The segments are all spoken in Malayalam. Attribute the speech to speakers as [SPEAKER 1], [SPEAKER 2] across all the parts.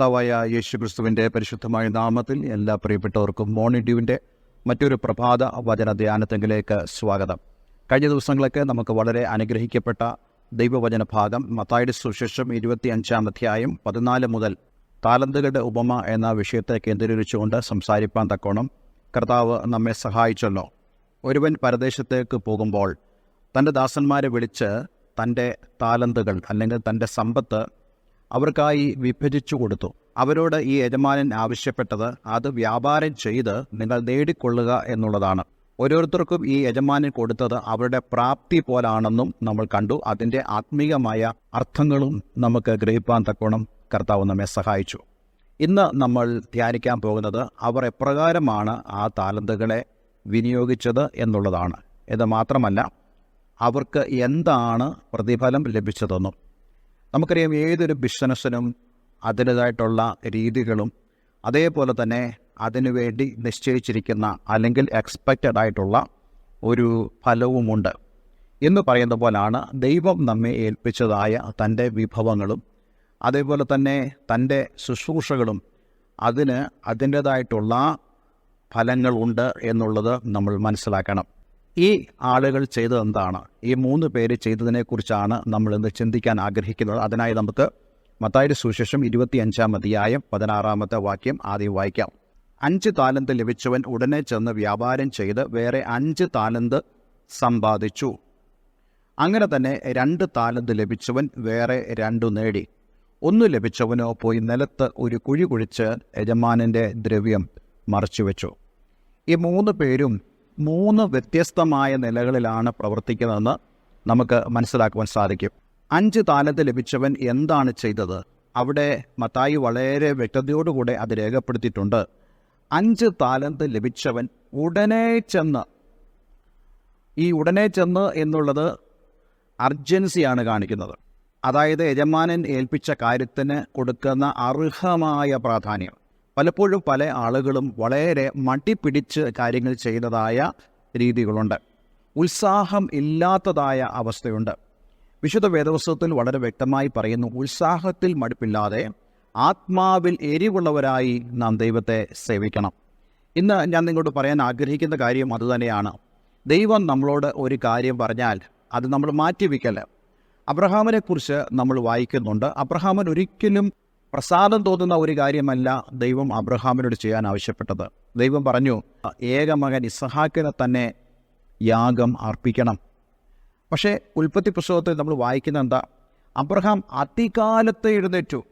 [SPEAKER 1] കർത്താവായ യേശു ക്രിസ്തുവിന്റെ പരിശുദ്ധമായ നാമത്തിൽ എല്ലാ പ്രിയപ്പെട്ടവർക്കും മോർണിംഗ് ഡ്യൂവിന്റെ മറ്റൊരു പ്രഭാത വചന ധ്യാനത്തെങ്കിലേക്ക് സ്വാഗതം. കഴിഞ്ഞ ദിവസങ്ങളൊക്കെ നമുക്ക് വളരെ അനുഗ്രഹിക്കപ്പെട്ട ദൈവവചന ഭാഗം മത്തായുടെ സുശേഷം ഇരുപത്തി അഞ്ചാം അധ്യായം പതിനാല് മുതൽ താലന്തുകളുടെ ഉപമ എന്ന വിഷയത്തെ കേന്ദ്രീകരിച്ചുകൊണ്ട് സംസാരിപ്പാൻ തക്കോണം കർത്താവ് നമ്മെ സഹായിച്ചല്ലോ. ഒരുവൻ പരദേശത്തേക്ക് പോകുമ്പോൾ തന്റെ ദാസന്മാരെ വിളിച്ച് തന്റെ താലന്തുകൾ അല്ലെങ്കിൽ തന്റെ സമ്പത്ത് അവർക്കായി വിഭജിച്ചു കൊടുത്തു. അവരോട് ഈ യജമാനൻ ആവശ്യപ്പെട്ടത് അത് വ്യാപാരം ചെയ്ത് നിങ്ങൾ നേടിക്കൊള്ളുക എന്നുള്ളതാണ്. ഓരോരുത്തർക്കും ഈ യജമാനൻ കൊടുത്തത് അവരുടെ പ്രാപ്തി പോലാണെന്നും നമ്മൾ കണ്ടു. അതിന്റെ ആത്മീയമായ അർത്ഥങ്ങളും നമുക്ക് ഗ്രഹിപ്പാൻ തക്കോണം കർത്താവ് നമ്മെ സഹായിച്ചു. ഇന്ന് നമ്മൾ ധ്യാനിക്കാൻ പോകുന്നത് അവർ എപ്രകാരമാണ് ആ താലന്തുകളെ വിനിയോഗിച്ചത് എന്നുള്ളതാണ്. ഇത് മാത്രമല്ല അവർക്ക് എന്താണ് പ്രതിഫലം ലഭിച്ചതെന്നും. നമുക്കറിയാം ഏതൊരു ബിസിനസ്സിനും അതിന്റേതായിട്ടുള്ള രീതികളും അതേപോലെ തന്നെ അതിനുവേണ്ടി നിശ്ചയിച്ചിരിക്കുന്ന അല്ലെങ്കിൽ എക്സ്പെക്റ്റഡ് ആയിട്ടുള്ള ഒരു ഫലവുമുണ്ട്. എന്ന് പറയുന്ന പോലാണ് ദൈവം നമ്മെ ഏൽപ്പിച്ചതായ തന്റെ വിഭവങ്ങളും അതേപോലെ തന്നെ തന്റെ ശുശ്രൂഷകളും അതിന് അതിന്റേതായിട്ടുള്ള ഫലങ്ങളുണ്ട് എന്നുള്ളത് നമ്മൾ മനസ്സിലാക്കണം. ഈ ആളുകൾ ചെയ്തത് എന്താണ്? ഈ മൂന്ന് പേര് ചെയ്തതിനെക്കുറിച്ചാണ് നമ്മൾ ഇന്ന് ചിന്തിക്കാൻ ആഗ്രഹിക്കുന്നത്. അതിനായി നമുക്ക് മത്തായുടെ സുശേഷം ഇരുപത്തി അഞ്ചാം അധ്യായം പതിനാറാമത്തെ വാക്യം ആദ്യം വായിക്കാം. അഞ്ച് താലന്ത് ലഭിച്ചവൻ ഉടനെ ചെന്ന് വ്യാപാരം ചെയ്ത് വേറെ അഞ്ച് താലന്ത് സമ്പാദിച്ചു. അങ്ങനെ തന്നെ രണ്ട് താലന്ത് ലഭിച്ചവൻ വേറെ രണ്ടു നേടി. ഒന്ന് ലഭിച്ചവനോ പോയി നിലത്ത് ഒരു കുഴി കുഴിച്ച് യജമാനന്റെ ദ്രവ്യം മറച്ചുവെച്ചു. ഈ മൂന്ന് പേരും മൂന്ന് വ്യത്യസ്തമായ നിലകളിലാണ് പ്രവർത്തിക്കുന്നതെന്ന് നമുക്ക് മനസ്സിലാക്കുവാൻ സാധിക്കും. അഞ്ച് താലത്ത് ലഭിച്ചവൻ എന്താണ് ചെയ്തത്? അവിടെ മത്തായി വളരെ വ്യക്തതയോടുകൂടെ അത് രേഖപ്പെടുത്തിയിട്ടുണ്ട്. അഞ്ച് താലന്ത് ലഭിച്ചവൻ ഉടനെ ചെന്ന് ഈ ഉടനെ ചെന്ന് എന്നുള്ളത് അർജൻസിയാണ് കാണിക്കുന്നത്. അതായത് യജമാനൻ ഏൽപ്പിച്ച കാര്യത്തിന് കൊടുക്കുന്ന അർഹമായ പ്രാധാന്യം. പലപ്പോഴും പല ആളുകളും വളരെ മടി പിടിച്ച് കാര്യങ്ങൾ ചെയ്യുന്നതായ രീതികളുണ്ട്. ഉത്സാഹം ഇല്ലാത്തതായ അവസ്ഥയുണ്ട്. വിശുദ്ധ വേദവസ്തുവത്തിൽ വളരെ വ്യക്തമായി പറയുന്നു ഉത്സാഹത്തിൽ മടുപ്പില്ലാതെ ആത്മാവിൽ എരിവുള്ളവരായി നാം ദൈവത്തെ സേവിക്കണം. ഇന്ന് ഞാൻ നിങ്ങളോട് പറയാൻ ആഗ്രഹിക്കുന്ന കാര്യം അതുതന്നെയാണ് ദൈവം നമ്മളോട് ഒരു കാര്യം പറഞ്ഞാൽ അത് നമ്മൾ മാറ്റിവെക്കല്ല. അബ്രഹാമിനെക്കുറിച്ച് നമ്മൾ വായിക്കുന്നുണ്ട്. അബ്രഹാമൻ ഒരിക്കലും പ്രസാദം തോന്നുന്ന ഒരു കാര്യമല്ല ദൈവം അബ്രഹാമിനോട് ചെയ്യാൻ ആവശ്യപ്പെട്ടത്. ദൈവം പറഞ്ഞു ഏക മകൻ ഇസഹാക്കിനെ തന്നെ യാഗം അർപ്പിക്കണം. പക്ഷേ ഉൽപ്പത്തി പുസ്തകത്തിൽ നമ്മൾ വായിക്കുന്ന എന്താ? അബ്രഹാം അതികാലത്ത് എഴുന്നേറ്റു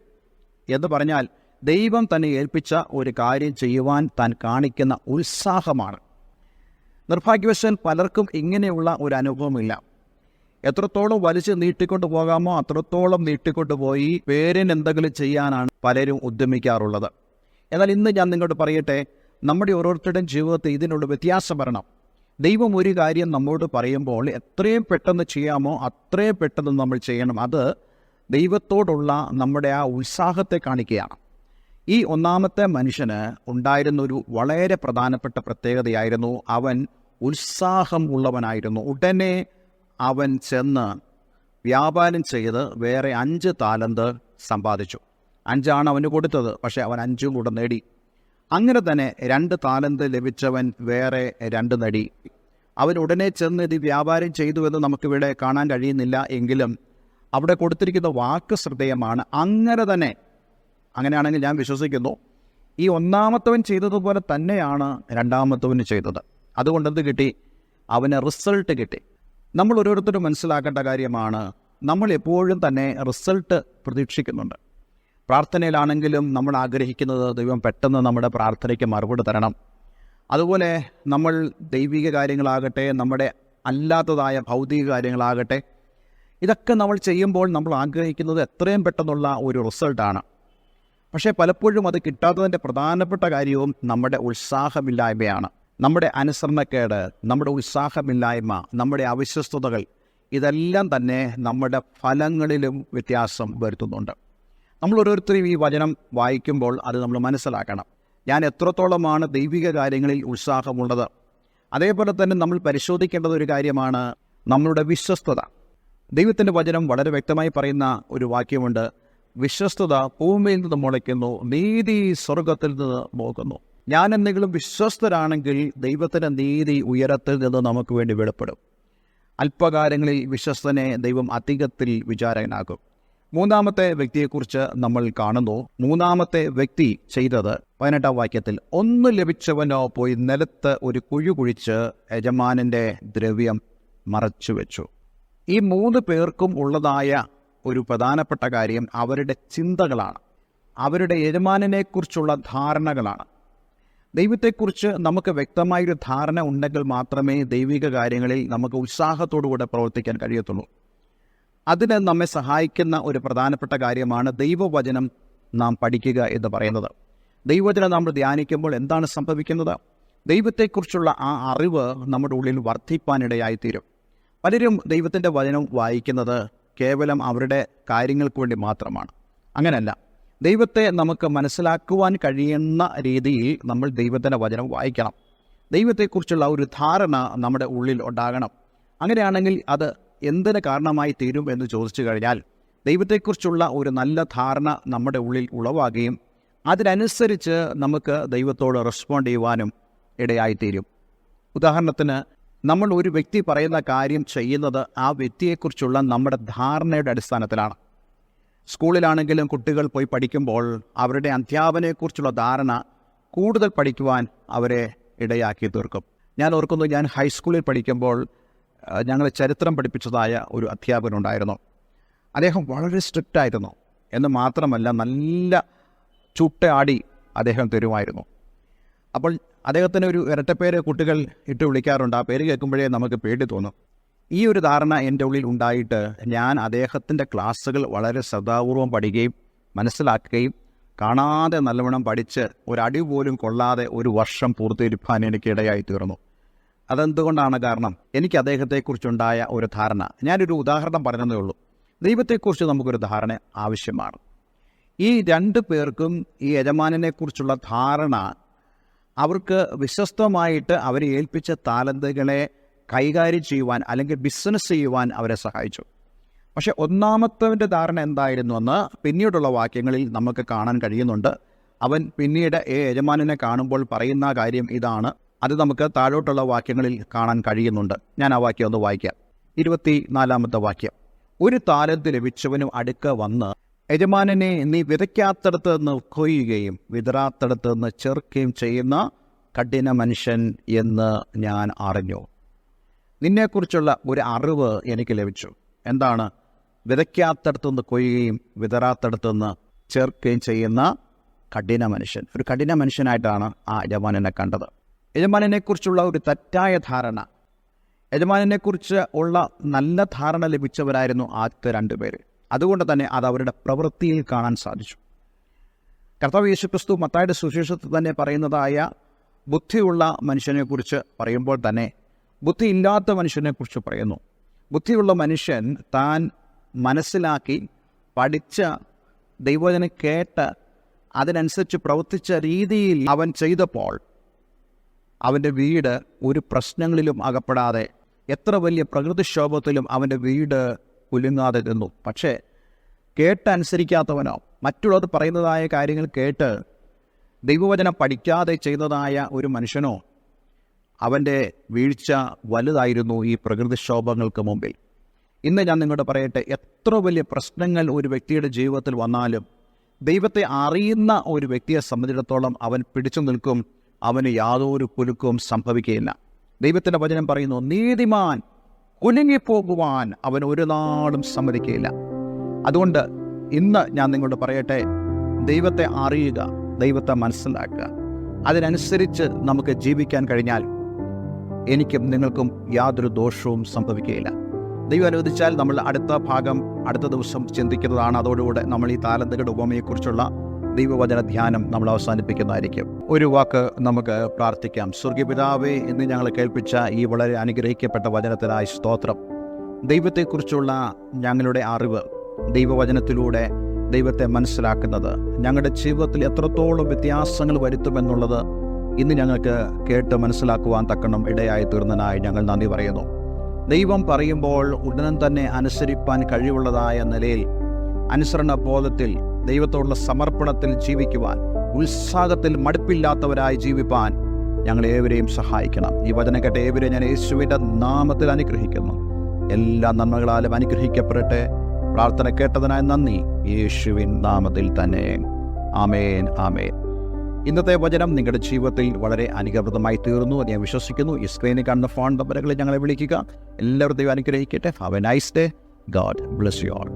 [SPEAKER 1] എന്ന് പറഞ്ഞാൽ ദൈവം തന്നെ ഏൽപ്പിച്ച ഒരു കാര്യം ചെയ്യുവാൻ താൻ കാണിക്കുന്ന ഉത്സാഹമാണ്. നിർഭാഗ്യവശാൽ പലർക്കും ഇങ്ങനെയുള്ള ഒരു അനുഭവമില്ല. എത്രത്തോളം വലിച്ചു നീട്ടിക്കൊണ്ട് പോകാമോ അത്രത്തോളം നീട്ടിക്കൊണ്ട് പോയി പേരിന് എന്തെങ്കിലും ചെയ്യാനാണ് പലരും ഉദ്യമിക്കാറുള്ളത്. എന്നാൽ ഇന്ന് ഞാൻ നിങ്ങളോട് പറയട്ടെ നമ്മുടെ ഓരോരുത്തരുടെയും ജീവിതത്തിൽ ഇതിനുള്ള വ്യത്യാസം വരണം ദൈവം ഒരു കാര്യം നമ്മോട് പറയുമ്പോൾ എത്രയും പെട്ടെന്ന് ചെയ്യാമോ അത്രയും പെട്ടെന്ന് നമ്മൾ ചെയ്യണം. അത് ദൈവത്തോടുള്ള നമ്മുടെ ആ ഉത്സാഹത്തെ കാണിക്കുകയാണ്. ഈ ഒന്നാമത്തെ മനുഷ്യന് ഉണ്ടായിരുന്ന ഒരു വളരെ പ്രധാനപ്പെട്ട പ്രത്യേകതയായിരുന്നു അവൻ ഉത്സാഹം ഉള്ളവനായിരുന്നു ഉടനെ അവൻ ചെന്ന് വ്യാപാരം ചെയ്ത് വേറെ അഞ്ച് താലന്ത് സമ്പാദിച്ചു. അഞ്ചാണ് അവന് കൊടുത്തത് പക്ഷേ അവൻ അഞ്ചും കൂടെ നേടി. അങ്ങനെ തന്നെ രണ്ട് താലന്ത് ലഭിച്ചവൻ വേറെ രണ്ട് നേടി. അവൻ ഉടനെ ചെന്ന് ഇത് വ്യാപാരം ചെയ്തു എന്ന് നമുക്കിവിടെ കാണാൻ കഴിയുന്നില്ല എങ്കിലും അവിടെ കൊടുത്തിരിക്കുന്ന വാക്ക് ശ്രദ്ധേയമാണ്. അങ്ങനെ തന്നെ അങ്ങനെയാണെങ്കിൽ ഞാൻ വിശ്വസിക്കുന്നു ഈ ഒന്നാമത്തവൻ ചെയ്തതുപോലെ തന്നെയാണ് രണ്ടാമത്തവന് ചെയ്തത്. അതുകൊണ്ടെന്ത് കിട്ടി? അവന് റിസൾട്ട് കിട്ടി. നമ്മൾ ഓരോരുത്തരും മനസ്സിലാക്കേണ്ട കാര്യമാണ് നമ്മൾ എപ്പോഴും തന്നെ റിസൾട്ട് പ്രതീക്ഷിക്കുന്നുണ്ട്. പ്രാർത്ഥനയിലാണെങ്കിലും നമ്മൾ ആഗ്രഹിക്കുന്നത് ദൈവം പെട്ടെന്ന് നമ്മുടെ പ്രാർത്ഥനയ്ക്ക് മറുപടി തരണം. അതുപോലെ നമ്മൾ ദൈവിക കാര്യങ്ങളാകട്ടെ നമ്മുടെ അല്ലാത്തതായ ഭൗതിക കാര്യങ്ങളാകട്ടെ ഇതൊക്കെ നമ്മൾ ചെയ്യുമ്പോൾ നമ്മൾ ആഗ്രഹിക്കുന്നത് എത്രയും പെട്ടെന്നുള്ള ഒരു റിസൾട്ടാണ്. പക്ഷേ പലപ്പോഴും അത് കിട്ടാത്തതിന്റെ പ്രധാനപ്പെട്ട കാര്യവും നമ്മുടെ ഉത്സാഹമില്ലായ്മയാണ്. നമ്മുടെ അനുസരണക്കേട് നമ്മുടെ ഉത്സാഹമില്ലായ്മ നമ്മുടെ അവിശ്വസ്തതകൾ ഇതെല്ലാം തന്നെ നമ്മുടെ ഫലങ്ങളിലും വ്യത്യാസം വരുത്തുന്നുണ്ട്. നമ്മൾ ഓരോരുത്തരും ഈ വചനം വായിക്കുമ്പോൾ അത് നമ്മൾ മനസ്സിലാക്കണം. ഞാൻ എത്രത്തോളമാണ് ദൈവിക കാര്യങ്ങളിൽ ഉത്സാഹമുള്ളത്. അതേപോലെ തന്നെ നമ്മൾ പരിശോധിക്കേണ്ടത് ഒരു കാര്യമാണ് നമ്മളുടെ വിശ്വസ്തത. ദൈവത്തിന്റെ വചനം വളരെ വ്യക്തമായി പറയുന്ന ഒരു വാക്യമുണ്ട്. വിശ്വസ്തത ഭൂമിയിൽ നിന്ന് മുളയ്ക്കുന്നു നീതി സ്വർഗത്തിൽ നിന്ന് പോകുന്നു ഞാൻ എന്തെങ്കിലും വിശ്വസ്തരാണെങ്കിൽ ദൈവത്തിന്റെ നീതി ഉയരത്തിൽ നിന്ന് നമുക്ക് വേണ്ടി വെളിപ്പെടും. അല്പകാര്യങ്ങളിൽ വിശ്വസ്തനെ ദൈവം അധികത്തിൽ വിചാരകനാകും മൂന്നാമത്തെ വ്യക്തിയെക്കുറിച്ച് നമ്മൾ കാണുന്നു. മൂന്നാമത്തെ വ്യക്തി ചെയ്തത് പതിനെട്ടാം വാക്യത്തിൽ ഒന്ന് ലഭിച്ചവനോ പോയി നിലത്ത് ഒരു കുഴി കുഴിച്ച് യജമാനന്റെ ദ്രവ്യം മറച്ചു വെച്ചു. ഈ മൂന്ന് പേർക്കും ഉള്ളതായ ഒരു പ്രധാനപ്പെട്ട കാര്യം അവരുടെ ചിന്തകളാണ്. അവരുടെ യജമാനനെക്കുറിച്ചുള്ള ധാരണകളാണ്. ദൈവത്തെക്കുറിച്ച് നമുക്ക് വ്യക്തമായൊരു ധാരണ ഉണ്ടെങ്കിൽ മാത്രമേ ദൈവിക കാര്യങ്ങളിൽ നമുക്ക് ഉത്സാഹത്തോടുകൂടെ പ്രവർത്തിക്കാൻ കഴിയത്തുള്ളൂ. അതിന് നമ്മെ സഹായിക്കുന്ന ഒരു പ്രധാനപ്പെട്ട കാര്യമാണ് ദൈവവചനം നാം പഠിക്കുക എന്ന് പറയുന്നത്. ദൈവവചനം നമ്മൾ ധ്യാനിക്കുമ്പോൾ എന്താണ് സംഭവിക്കുന്നത്? ദൈവത്തെക്കുറിച്ചുള്ള ആ അറിവ് നമ്മുടെ ഉള്ളിൽ വർദ്ധിപ്പാനിടയായിത്തീരും. പലരും ദൈവത്തിന്റെ വചനം വായിക്കുന്നത് കേവലം അവരുടെ കാര്യങ്ങൾക്ക് വേണ്ടി മാത്രമാണ്. അങ്ങനെയല്ല ദൈവത്തെ നമുക്ക് മനസ്സിലാക്കുവാൻ കഴിയുന്ന രീതിയിൽ നമ്മൾ ദൈവത്തിന്റെ വചനം വായിക്കണം. ദൈവത്തെക്കുറിച്ചുള്ള ഒരു ധാരണ നമ്മുടെ ഉള്ളിൽ ഉണ്ടാകണം. അങ്ങനെയാണെങ്കിൽ അത് എന്തിന് കാരണമായി തീരും എന്ന് ചോദിച്ചു കഴിഞ്ഞാൽ ദൈവത്തെക്കുറിച്ചുള്ള ഒരു നല്ല ധാരണ നമ്മുടെ ഉള്ളിൽ ഉളവാകുകയും അതിനനുസരിച്ച് നമുക്ക് ദൈവത്തോട് റെസ്പോണ്ട് ചെയ്യുവാനും ഇടയായിത്തീരും. ഉദാഹരണത്തിന് നമ്മൾ ഒരു വ്യക്തി പറയുന്ന കാര്യം ചെയ്യുന്നത് ആ വ്യക്തിയെക്കുറിച്ചുള്ള നമ്മുടെ ധാരണയുടെ അടിസ്ഥാനത്തിലാണ്. സ്കൂളിലാണെങ്കിലും കുട്ടികൾ പോയി പഠിക്കുമ്പോൾ അവരുടെ അധ്യാപനയെക്കുറിച്ചുള്ള ധാരണ കൂടുതൽ പഠിക്കുവാൻ അവരെ ഇടയാക്കി തീർക്കും. ഞാൻ ഓർക്കുന്നു ഞാൻ ഹൈസ്കൂളിൽ പഠിക്കുമ്പോൾ ഞങ്ങളെ ചരിത്രം പഠിപ്പിച്ചതായ ഒരു അധ്യാപകനുണ്ടായിരുന്നു അദ്ദേഹം വളരെ സ്ട്രിക്റ്റ് ആയിരുന്നു. എന്ന് മാത്രമല്ല നല്ല ചുട്ടയാടി അദ്ദേഹം തരുമായിരുന്നു. അപ്പോൾ അദ്ദേഹത്തിന് ഒരു ഇരട്ടപ്പേര് കുട്ടികൾ ഇട്ട് വിളിക്കാറുണ്ട്. ആ പേര് കേൾക്കുമ്പോഴേ നമുക്ക് പേടി തോന്നും. ഈ ഒരു ധാരണ എന്റെ ഉള്ളിൽ ഉണ്ടായിട്ട് ഞാൻ അദ്ദേഹത്തിന്റെ ക്ലാസ്സുകൾ വളരെ ശ്രദ്ധാപൂർവം പഠിക്കുകയും മനസ്സിലാക്കുകയും കാണാതെ നല്ലവണ്ണം പഠിച്ച് ഒരടി പോലും കൊള്ളാതെ ഒരു വർഷം പൂർത്തിയിരുപ്പാൻ എനിക്ക് ഇടയായി തീർന്നു. അതെന്തുകൊണ്ടാണ് കാരണം? എനിക്ക് അദ്ദേഹത്തെക്കുറിച്ചുണ്ടായ ഒരു ധാരണ. ഞാനൊരു ഉദാഹരണം പറഞ്ഞതേ ഉള്ളൂ. ദൈവത്തെക്കുറിച്ച് നമുക്കൊരു ധാരണ ആവശ്യമാണ്. ഈ രണ്ട് പേർക്കും ഈ യജമാനനെക്കുറിച്ചുള്ള ധാരണ അവർക്ക് വിശ്വസ്തമായിട്ട് അവരെ ഏൽപ്പിച്ച താലന്തുകളെ കൈകാര്യം ചെയ്യുവാൻ അല്ലെങ്കിൽ ബിസിനസ് ചെയ്യുവാൻ അവരെ സഹായിച്ചു. പക്ഷേ ഒന്നാമത്തവന്റെ ധാരണ എന്തായിരുന്നു എന്ന് പിന്നീടുള്ള വാക്യങ്ങളിൽ നമുക്ക് കാണാൻ കഴിയുന്നുണ്ട്. അവൻ പിന്നീട് ഏ യജമാനനെ കാണുമ്പോൾ പറയുന്ന കാര്യം ഇതാണ്. അത് നമുക്ക് താഴോട്ടുള്ള വാക്യങ്ങളിൽ കാണാൻ കഴിയുന്നുണ്ട്. ഞാൻ ആ വാക്യം ഒന്ന് വായിക്കാം. ഇരുപത്തി നാലാമത്തെ വാക്യം. ഒരു താലന്ത് ലഭിച്ചവനും അടുക്ക വന്ന് യജമാനനെ നീ വിതയ്ക്കാത്തടത്ത് നിന്ന് കൊയ്യുകയും വിതറാത്തടത്ത് നിന്ന് ചെറുക്കുകയും ചെയ്യുന്ന കഠിന മനുഷ്യൻ എന്ന് ഞാൻ അറിഞ്ഞു. നിന്നെക്കുറിച്ചുള്ള ഒരു അറിവ് എനിക്ക് ലഭിച്ചു. എന്താണ്? വിതയ്ക്കാത്തടത്തുനിന്ന് കൊയ്യുകയും വിതറാത്തടത്തുനിന്ന് ചേർക്കുകയും ചെയ്യുന്ന കഠിന മനുഷ്യൻ. ഒരു കഠിന മനുഷ്യനായിട്ടാണ് ആ യജമാനനെ കണ്ടത്. യജമാനനെക്കുറിച്ചുള്ള ഒരു തെറ്റായ ധാരണ. യജമാനനെക്കുറിച്ച് ഉള്ള നല്ല ധാരണ ലഭിച്ചവരായിരുന്നു ആദ്യത്തെ രണ്ടുപേര് അതുകൊണ്ട് തന്നെ അത് അവരുടെ പ്രവൃത്തിയിൽ കാണാൻ സാധിച്ചു. കർത്താവ് യേശുക്രിസ്തു മത്തായുടെ സുശേഷത്തിൽ തന്നെ പറയുന്നതായ ബുദ്ധിയുള്ള മനുഷ്യനെക്കുറിച്ച് പറയുമ്പോൾ തന്നെ ബുദ്ധിയില്ലാത്ത മനുഷ്യനെക്കുറിച്ച് പറയുന്നു. ബുദ്ധിയുള്ള മനുഷ്യൻ താൻ മനസ്സിലാക്കി പഠിച്ച ദൈവജനം കേട്ട് അതിനനുസരിച്ച് പ്രവർത്തിച്ച രീതിയിൽ അവൻ ചെയ്തപ്പോൾ അവന്റെ വീട് ഒരു പ്രശ്നങ്ങളിലും അകപ്പെടാതെ എത്ര വലിയ പ്രകൃതിക്ഷോഭത്തിലും അവന്റെ വീട് കുലുങ്ങാതെ നിന്നു. പക്ഷേ കേട്ടനുസരിക്കാത്തവനോ മറ്റുള്ളവർ പറയുന്നതായ കാര്യങ്ങൾ കേട്ട് ദൈവവചനം പഠിക്കാതെ ചെയ്തതായ ഒരു മനുഷ്യനോ അവന്റെ വീഴ്ച വലുതായിരുന്നു ഈ പ്രകൃതിക്ഷോഭങ്ങൾക്ക് മുമ്പിൽ. ഇന്ന് ഞാൻ നിങ്ങളോട് പറയട്ടെ എത്ര വലിയ പ്രശ്നങ്ങൾ ഒരു വ്യക്തിയുടെ ജീവിതത്തിൽ വന്നാലും ദൈവത്തെ അറിയുന്ന ഒരു വ്യക്തിയെ സംബന്ധിച്ചിടത്തോളം അവൻ പിടിച്ചു നിൽക്കും അവന് യാതൊരു കുലുക്കവും സംഭവിക്കുകയില്ല. ദൈവത്തിന്റെ വചനം പറയുന്നു നീതിമാൻ കുലുങ്ങിപ്പോകുവാൻ അവൻ ഒരു നാളും സമ്മതിക്കുകയില്ല. അതുകൊണ്ട് ഇന്ന് ഞാൻ നിങ്ങളോട് പറയട്ടെ ദൈവത്തെ അറിയുക ദൈവത്തെ മനസ്സിലാക്കുക. അതിനനുസരിച്ച് നമുക്ക് ജീവിക്കാൻ കഴിഞ്ഞാൽ എനിക്കും നിങ്ങൾക്കും യാതൊരു ദോഷവും സംഭവിക്കുകയില്ല. ദൈവം അനുവദിച്ചാൽ നമ്മൾ അടുത്ത ഭാഗം അടുത്ത ദിവസം ചിന്തിക്കുന്നതാണ്. അതോടുകൂടെ നമ്മൾ ഈ താലന്തുകളുടെ ഉപമയെക്കുറിച്ചുള്ള ദൈവവചന ധ്യാനം നമ്മൾ അവസാനിപ്പിക്കുന്നതായിരിക്കും. ഒരു വാക്ക് നമുക്ക് പ്രാർത്ഥിക്കാം. സ്വർഗീയപിതാവേ എന്ന് ഞങ്ങൾ കേൾപ്പിച്ച ഈ വളരെ അനുഗ്രഹിക്കപ്പെട്ട വചനത്തിനായി സ്തോത്രം. ദൈവത്തെക്കുറിച്ചുള്ള ഞങ്ങളുടെ അറിവ് ദൈവവചനത്തിലൂടെ ദൈവത്തെ മനസ്സിലാക്കുന്നത് ഞങ്ങളുടെ ജീവിതത്തിൽ എത്രത്തോളം വ്യത്യാസങ്ങൾ വരുത്തുമെന്നുള്ളത് ഇന്ന് ഞങ്ങൾക്ക് കേട്ട് മനസ്സിലാക്കുവാൻ തക്കണം ഇടയായി തീർന്നതിനായി ഞങ്ങൾ നന്ദി പറയുന്നു. ദൈവം പറയുമ്പോൾ ഉടനെ തന്നെ അനുസരിപ്പാൻ കഴിവുള്ളതായ നിലയിൽ അനുസരണ ബോധത്തിൽ ദൈവത്തോടുള്ള സമർപ്പണത്തിൽ ജീവിക്കുവാൻ ഉത്സാഹത്തിൽ മടുപ്പില്ലാത്തവരായി ജീവിപ്പാൻ ഞങ്ങളേവരെയും സഹായിക്കണം. ഈ വചനം കേട്ട ഏവരെയും ഞാൻ യേശുവിന്റെ നാമത്തിൽ അനുഗ്രഹിക്കുന്നു. എല്ലാ നന്മകളാലും അനുഗ്രഹിക്കപ്പെടട്ടെ. പ്രാർത്ഥന കേട്ടതിനായി നന്ദി. യേശുവിൻ നാമത്തിൽ തന്നെ. ആമേൻ ആമേൻ. ഇന്നത്തെ വചനം നിങ്ങളുടെ ജീവിതത്തിൽ വളരെ അനുഗ്രഹപ്രദമായി തീർന്നു എന്ന് ഞാൻ വിശ്വസിക്കുന്നു. ഈ സ്ക്രീനിൽ കാണുന്ന ഫോൺ നമ്പറുകളിൽ ഞങ്ങളെ വിളിക്കുക. എല്ലാവരും ദൈവം അനുഗ്രഹിക്കട്ടെ. Have a nice day God bless you all